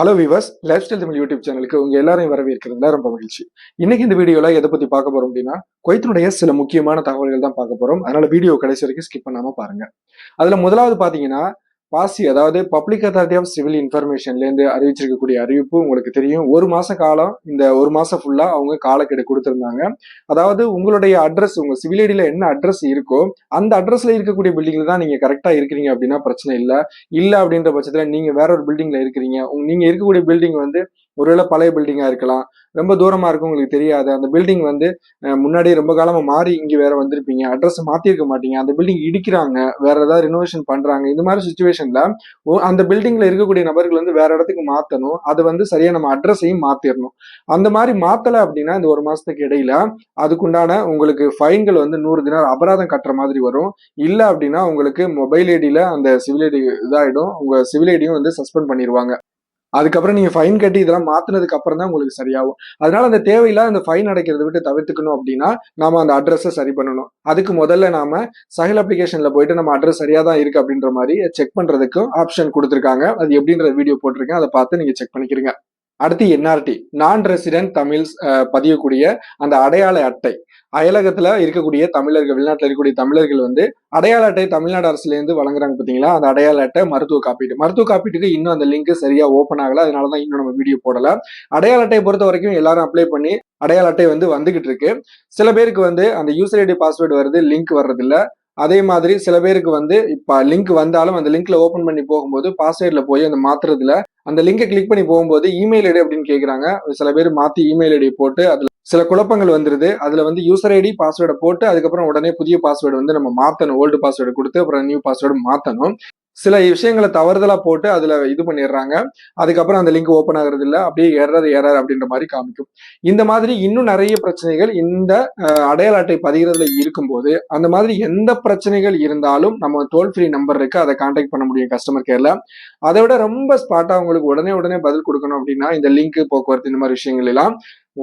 Hello viewers life style Tamil YouTube சேனலுக்கு உங்க எல்லாரையும் வரவேற்கிறதுல ரொம்ப மகிழ்ச்சி. இன்னைக்கு இந்த வீடியோல எதை பத்தி பார்க்க போறோம் அப்படின்னா குவைத்தினுடைய சில முக்கியமான தகவல்கள் தான் பார்க்க போறோம். அதனால வீடியோ கடைசி வரைக்கும் ஸ்கிப் பண்ணாம பாருங்க. அதுல முதலாவது பாத்தீங்கன்னா பாசி அதாவது பப்ளிக் அத்தாரிட்டி ஆஃப் சிவில் இன்ஃபர்மேஷன்லேருந்து அறிவிச்சிருக்கக்கூடிய அறிவிப்பு உங்களுக்கு தெரியும். ஒரு மாச காலம் இந்த ஒரு மாசம் ஃபுல்லாக அவங்க காலக்கெடு கொடுத்துருந்தாங்க. அதாவது உங்களுடைய அட்ரஸ் உங்க சிவில் ஐடியில் என்ன அட்ரஸ் இருக்கோ அந்த அட்ரஸ்ல இருக்கக்கூடிய பில்டிங்ல தான் நீங்க கரெக்டாக இருக்கிறீங்க அப்படின்னா பிரச்சனை இல்லை. இல்லை அப்படின்ற பட்சத்தில் நீங்க வேற ஒரு பில்டிங்ல இருக்கிறீங்க. உங் நீங்க இருக்கக்கூடிய பில்டிங் வந்து ஒருவேளை பழைய பில்டிங்காக இருக்கலாம். ரொம்ப தூரமாக இருக்கும் உங்களுக்கு தெரியாது. அந்த பில்டிங் வந்து முன்னாடி ரொம்ப காலமாக மாறி இங்கே வேற வந்திருப்பீங்க. அட்ரஸ் மாற்றிருக்க மாட்டீங்க. அந்த பில்டிங் இடிக்கிறாங்க. வேற ஏதாவது ரினோவேஷன் பண்ணுறாங்க இந்த மாதிரி சுச்சுவேஷனில் அந்த பில்டிங்கில் இருக்கக்கூடிய நபர்கள் வந்து வேற இடத்துக்கு மாற்றணும் அது வந்து சரியாக நம்ம அட்ரஸையும் மாற்றிடணும் அந்த மாதிரி மாற்றலை அப்படின்னா இந்த ஒரு மாதத்துக்கு இடையில அதுக்குண்டான உங்களுக்கு ஃபைன்கள் வந்து நூறு தினார் அபராதம் கட்டுற மாதிரி வரும். இல்லை அப்படின்னா உங்களுக்கு மொபைல் ஐடியில் அந்த சிவில் ஐடி இதாகிடும் உங்க சிவில் ஐடியும் வந்து சஸ்பெண்ட் பண்ணிடுவாங்க அதுக்கப்புறம் நீங்க ஃபைன் கட்டி இதெல்லாம் மாத்தினதுக்கு அப்புறம் தான் உங்களுக்கு சரியாகும். அதனால அந்த தேவையில்லாத அந்த ஃபைன் அடைக்கிறத விட்டு தவிர்த்துக்கணும் அப்படின்னா நாம அந்த அட்ரஸை சரி பண்ணணும். அதுக்கு முதல்ல நாம சகல் அப்ளிகேஷன்ல போயிட்டு நம்ம அட்ரஸ் சரியா தான் இருக்கு அப்படின்ற மாதிரி செக் பண்றதுக்கும் ஆப்ஷன் கொடுத்துருக்காங்க. அது எப்படின்ற வீடியோ போட்டிருக்கேன். அதை பார்த்து நீங்க செக் பண்ணிக்கிறீங்க. அடுத்து என்ஆர்டி நான் ரெசிடென்ட் தமிழ்ஸ் பதியக்கூடிய அந்த அடையாள அட்டை. அயலகத்துல இருக்கக்கூடிய தமிழர்கள் வெளிநாட்டில் இருக்கக்கூடிய தமிழர்கள் வந்து அடையாள அட்டை தமிழ்நாடு அரசுல இருந்து வழங்குறாங்க பாத்தீங்களா? அந்த அடையாள அட்டை மருத்துவ காப்பீடு மருத்துவ காப்பீட்டுக்கு இன்னும் அந்த லிங்க் சரியா ஓப்பன் ஆகல. அதனாலதான் இன்னும் நம்ம வீடியோ போடல. அடையாள அட்டையை பொறுத்த வரைக்கும் எல்லாரும் அப்ளை பண்ணி அடையாள அட்டை வந்து வந்துகிட்டு இருக்கு. சில பேருக்கு வந்து அந்த யூசர் ஐடி பாஸ்வேர்டு வருது லிங்க் வர்றது அதே மாதிரி சில பேருக்கு வந்து இப்போ லிங்க் வந்தாலும் அந்த லிங்க்ல ஓப்பன் பண்ணி போகும்போது பாஸ்வேர்ட்ல போய் அந்த மாத்துறதுல அந்த லிங்கை கிளிக் பண்ணி போகும்போது இமெயில் ஐடி அப்படின்னு கேக்குறாங்க. சில பேர் மாத்தி இமெயில் ஐடி போட்டு அதுல சில குழப்பங்கள் வந்துருது. அதுல வந்து யூசர் ஐடி பாஸ்வேர்டை போட்டு அதுக்கப்புறம் உடனே புதிய பாஸ்வேர்டு வந்து நம்ம மாத்தணும். ஓல்டு பாஸ்வேர்டு கொடுத்து அப்புறம் நியூ பாஸ்வேர்டு மாத்தணும். சில விஷயங்களை தவறுதலா போட்டு அதுல இது பண்ணிடுறாங்க. அதுக்கப்புறம் அந்த லிங்க் ஓப்பன் ஆகுறது இல்லை. அப்படியே எரர் எரர் அப்படின்ற மாதிரி காமிக்கும். இந்த மாதிரி இன்னும் நிறைய பிரச்சனைகள் இந்த அடையாள அட்டை பதிகிறதுல இருக்கும்போது அந்த மாதிரி எந்த பிரச்சனைகள் இருந்தாலும் நம்ம டோல் ஃப்ரீ நம்பர் இருக்கு. அதை கான்டாக்ட் பண்ண முடியும் கஸ்டமர் கேர்ல அதை விட ரொம்ப ஸ்பாட்டா உங்களுக்கு உடனே உடனே பதில் கொடுக்கணும் அப்படின்னா இந்த லிங்க் போக்குவரத்து இந்த மாதிரி விஷயங்கள் எல்லாம்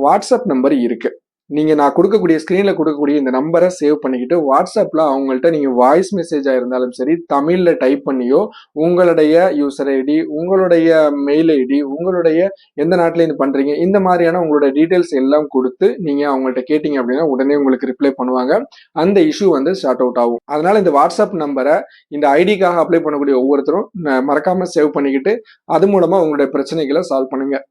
வாட்ஸ்அப் நம்பர் இருக்கு. நீங்கள் நான் கொடுக்கக்கூடிய ஸ்க்ரீனில் கொடுக்கக்கூடிய இந்த நம்பரை சேவ் பண்ணிக்கிட்டு வாட்ஸ்அப்பில் அவங்கள்ட்ட நீங்கள் வாய்ஸ் மெசேஜாக இருந்தாலும் சரி தமிழில் டைப் பண்ணியோ உங்களுடைய யூசர் ஐடி உங்களுடைய மெயில் ஐடி உங்களுடைய எந்த நாட்டில் இருந்து பண்ணுறீங்க இந்த மாதிரியான உங்களோட டீட்டெயில்ஸ் எல்லாம் கொடுத்து நீங்கள் அவங்கள்ட்ட கேட்டீங்க அப்படின்னா உடனே உங்களுக்கு ரிப்ளை பண்ணுவாங்க. அந்த இஷ்யூ வந்து ஸ்டார்ட் அவுட் ஆகும். அதனால் இந்த வாட்ஸ்அப் நம்பரை இந்த ஐடிக்காக அப்ளை பண்ணக்கூடிய ஒவ்வொருத்தரும் மறக்காமல் சேவ் பண்ணிக்கிட்டு அது மூலமாக உங்களுடைய பிரச்சனைகளை சால்வ் பண்ணுங்கள்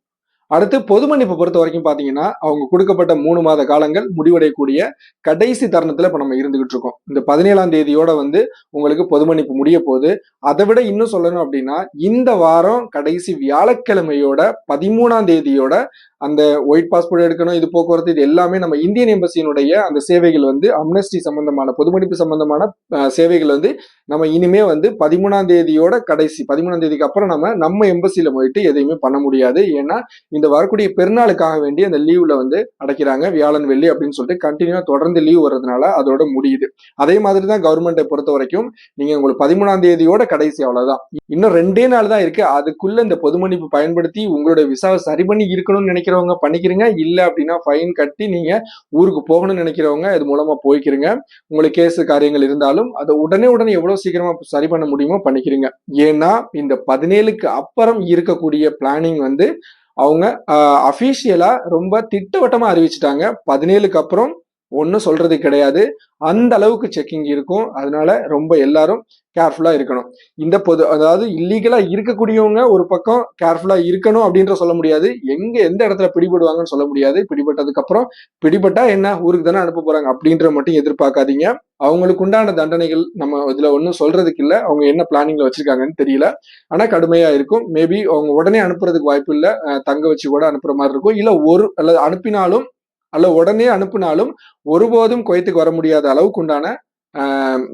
அடுத்து பொது மன்னிப்பு பொறுத்த வரைக்கும் பாத்தீங்கன்னா அவங்க கொடுக்கப்பட்ட மூணு மாத காலங்கள் முடிவடையக்கூடிய கடைசி தருணத்துல இப்ப நம்ம இருந்துகிட்டு இருக்கோம். இந்த பதினேழாம் தேதியோட வந்து உங்களுக்கு பொது மன்னிப்பு முடிய போகுது. அதை விட இன்னும் சொல்லணும் அப்படின்னா இந்த வாரம் கடைசி வியாழக்கிழமையோட பதிமூணாம் தேதியோட அந்த ஒயிட் பாஸ்போர்ட் எடுக்கணும் இது போக்குவரத்து இது எல்லாமே நம்ம இந்தியன் எம்பசியினுடைய அந்த சேவைகள் வந்து அம்னஸ்டி சம்பந்தமான பொதுமடிப்பு சம்பந்தமான சேவைகள் வந்து நம்ம இனிமே வந்து பதிமூணாம் தேதியோட கடைசி பதிமூணாம் தேதிக்கு அப்புறம் நம்ம நம்ம எம்பசியில போயிட்டு எதையுமே பண்ண முடியாது. ஏன்னா இந்த வரக்கூடிய பெருநாளுக்காக வேண்டி அந்த லீவ்ல வந்து அடைக்கிறாங்க வியாழன் வெள்ளி அப்படின்னு சொல்லிட்டு கண்டினியூவா தொடர்ந்து லீவ் வர்றதுனால அதோட முடியுது. அதே மாதிரி தான் கவர்மெண்ட்டை பொறுத்த வரைக்கும் நீங்க உங்களுக்கு பதிமூணாம் தேதியோட கடைசி அவ்வளவுதான். இன்னும் ரெண்டே நாள் தான் இருக்கு. அதுக்குள்ள இந்த பொது பயன்படுத்தி உங்களுடைய விசாவை சரி பண்ணி இருக்கணும்னு நினைக்கிறவங்க பண்ணிக்கிறீங்க இல்லை அப்படின்னா ஃபைன் கட்டி நீங்கள் ஊருக்கு போகணும்னு நினைக்கிறவங்க இது மூலமாக போய்க்கிறீங்க உங்களுக்கு கேஸு காரியங்கள் இருந்தாலும் அதை உடனே உடனே எவ்வளோ சீக்கிரமாக சரி பண்ண முடியுமோ பண்ணிக்கிறீங்க ஏன்னா இந்த பதினேழுக்கு அப்புறம் இருக்கக்கூடிய பிளானிங் வந்து அவங்க அஃபீஷியலாக ரொம்ப திட்டவட்டமாக அறிவிச்சிட்டாங்க. பதினேழுக்கு அப்புறம் ஒன்றும் சொல்றது கிடையாது. அந்த அளவுக்கு செக்கிங் இருக்கும். அதனால ரொம்ப எல்லாரும் கேர்ஃபுல்லா இருக்கணும். இந்த பொது அதாவது இல்லீகலா இருக்கக்கூடியவங்க ஒரு பக்கம் கேர்ஃபுல்லா இருக்கணும் அப்படின்ற சொல்ல முடியாது. எங்க எந்த இடத்துல பிடிபடுவாங்கன்னு சொல்ல முடியாது. பிடிபட்டதுக்கு அப்புறம் பிடிபட்டா என்ன? ஊருக்கு தானே அனுப்ப போறாங்க? அப்படின்ற மட்டும் எதிர்பார்க்காதீங்க. அவங்களுக்கு உண்டான தண்டனைகள் நம்ம இதுல ஒன்றும் சொல்றதுக்கு இல்லை. அவங்க என்ன பிளானிங்ல வச்சிருக்காங்கன்னு தெரியல. ஆனா கடுமையா இருக்கும். மேபி அவங்க உடனே அனுப்புறதுக்கு வாய்ப்பு இல்லை. தங்க வச்சு கூட அனுப்புற மாதிரி இருக்கும். இல்ல ஒரு அல்லது அனுப்பினாலும் அல்ல உடனே அனுப்பினாலும் ஒருபோதும் குவைத்துக்கு வர முடியாத அளவுக்கு உண்டான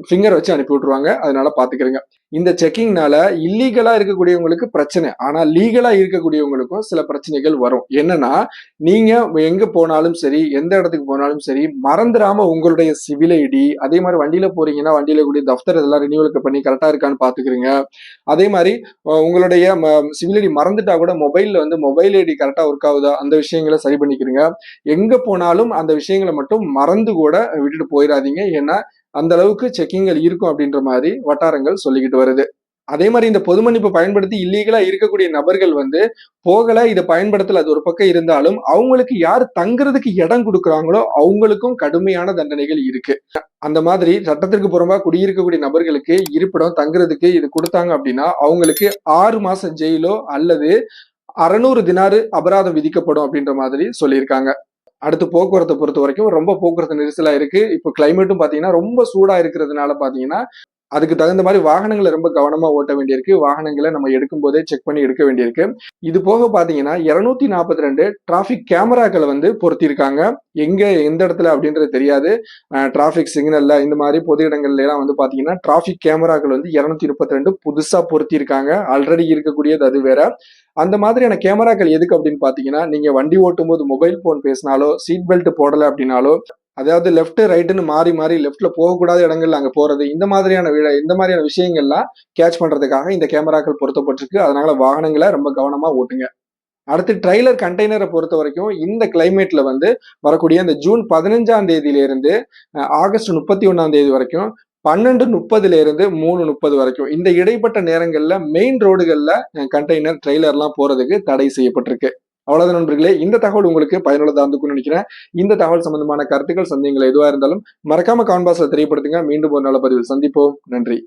ஃபிங்கர் வச்சு அனுப்பி விட்ருவாங்க அதனால பார்த்துக்கிறேங்க இந்த செக்கிங்னால இல்லீகலா இருக்கக்கூடியவங்களுக்கு பிரச்சனை. ஆனா லீகலா இருக்கக்கூடியவங்களுக்கும் சில பிரச்சனைகள் வரும். என்னன்னா நீங்க எங்க போனாலும் சரி எந்த இடத்துக்கு போனாலும் சரி மறந்துடாம உங்களுடைய சிவில் ஐடி அதே மாதிரி வண்டியில போறீங்கன்னா வண்டியில கூடிய தஃப்தர் இதெல்லாம் ரினியூவலுக்கு பண்ணி கரெக்டா இருக்கான்னு பாத்துக்கிறீங்க. அதே மாதிரி உங்களுடைய சிவில் ஐடி மறந்துட்டா கூட மொபைல்ல வந்து மொபைல் ஐடி கரெக்டா ஒர்க் ஆகுதா? அந்த விஷயங்களை சரி பண்ணிக்கிறீங்க. எங்க போனாலும் அந்த விஷயங்களை மட்டும் மறந்து கூட விட்டுட்டு போயிடாதீங்க ஏன்னா அந்த அளவுக்கு செக்கிங்கள் இருக்கும் அப்படின்ற மாதிரி வட்டாரங்கள் சொல்லிக்கிட்டு வருது. அதே மாதிரி இந்த பொது மன்னிப்பு பயன்படுத்தி இல்லீகலா இருக்கக்கூடிய நபர்கள் வந்து போகல இதை பயன்படுத்தல அது ஒரு பக்கம் இருந்தாலும் அவங்களுக்கு யார் தங்குறதுக்கு இடம் கொடுக்குறாங்களோ அவங்களுக்கும் கடுமையான தண்டனைகள் இருக்கு. அந்த மாதிரி சட்டத்திற்கு புறம்பா குடியிருக்கக்கூடிய நபர்களுக்கு இருப்பிடம் தங்குறதுக்கு இது கொடுத்தாங்க அப்படின்னா அவங்களுக்கு ஆறு மாசம் ஜெயிலோ அல்லது அறநூறு தினாறு அபராதம் விதிக்கப்படும் அப்படின்ற மாதிரி சொல்லியிருக்காங்க. அடுத்து போக்குவரத்தை பொறுத்த வரைக்கும் ரொம்ப போக்குவரத்து நெரிசலாக இருக்கு. இப்போ கிளைமேட்டும் பார்த்தீங்கன்னா ரொம்ப சூடாக இருக்கிறதுனால பார்த்தீங்கன்னா அதுக்கு தகுந்த மாதிரி வாகனங்களை ரொம்ப கவனமா ஓட்ட வேண்டியிருக்கு. வாகனங்களை நம்ம எடுக்கும் போதே செக் பண்ணி எடுக்க வேண்டியிருக்கு. இது போக பாத்தீங்கன்னா இருநூத்தி நாற்பத்தி ரெண்டு டிராபிக் கேமராக்களை வந்து பொருத்தியிருக்காங்க. எங்க எந்த இடத்துல அப்படின்றது தெரியாது. டிராபிக் சிக்னல்ல இந்த மாதிரி பொது இடங்கள்ல எல்லாம் வந்து பாத்தீங்கன்னா டிராபிக் கேமராக்கள் வந்து இருநூத்தி முப்பத்தி ரெண்டு புதுசா பொருத்தியிருக்காங்க. ஆல்ரெடி இருக்கக்கூடியது அது வேற. அந்த மாதிரியான கேமராக்கள் எதுக்கு அப்படின்னு பாத்தீங்கன்னா நீங்க வண்டி ஓட்டும் போது மொபைல் போன் பேசினாலோ சீட் பெல்ட் போடல அப்படின்னாலோ அதாவது லெஃப்ட் ரைட்டுன்னு மாறி மாறி லெஃப்ட்ல போகக்கூடாத இடங்கள்ல அங்க போறது இந்த மாதிரியான விழா இந்த மாதிரியான விஷயங்கள்லாம் கேட்ச் பண்றதுக்காக இந்த கேமராக்கள் பொருத்தப்பட்டிருக்கு. அதனால வாகனங்களை ரொம்ப கவனமா ஓட்டுங்க. அடுத்து ட்ரைலர் கண்டெய்னரை பொறுத்த வரைக்கும் இந்த கிளைமேட்ல வந்து வரக்கூடிய இந்த ஜூன் பதினஞ்சாம் தேதியிலிருந்து ஆகஸ்ட் முப்பத்தி ஒன்னாம் தேதி வரைக்கும் பன்னெண்டு முப்பதுல இருந்து மூணு முப்பது வரைக்கும் இந்த இடைப்பட்ட நேரங்கள்ல மெயின் ரோடுகள்ல கண்டெய்னர் ட்ரெய்லர்லாம் போறதுக்கு தடை செய்யப்பட்டிருக்கு. அவ்வளவுதான் நண்பர்களே. இந்த தகவல் உங்களுக்கு பயனுள்ளதா இருந்துக்கும்னு நினைக்கிறேன். இந்த தகவல் சம்பந்தமான கருத்துக்கள் சந்தேகங்கள் எதுவா இருந்தாலும் மறக்காம கான்பாஸ்ல தெரியப்படுத்துங்க. மீண்டும் ஒரு நல்ல பதிவில் சந்திப்போம். நன்றி.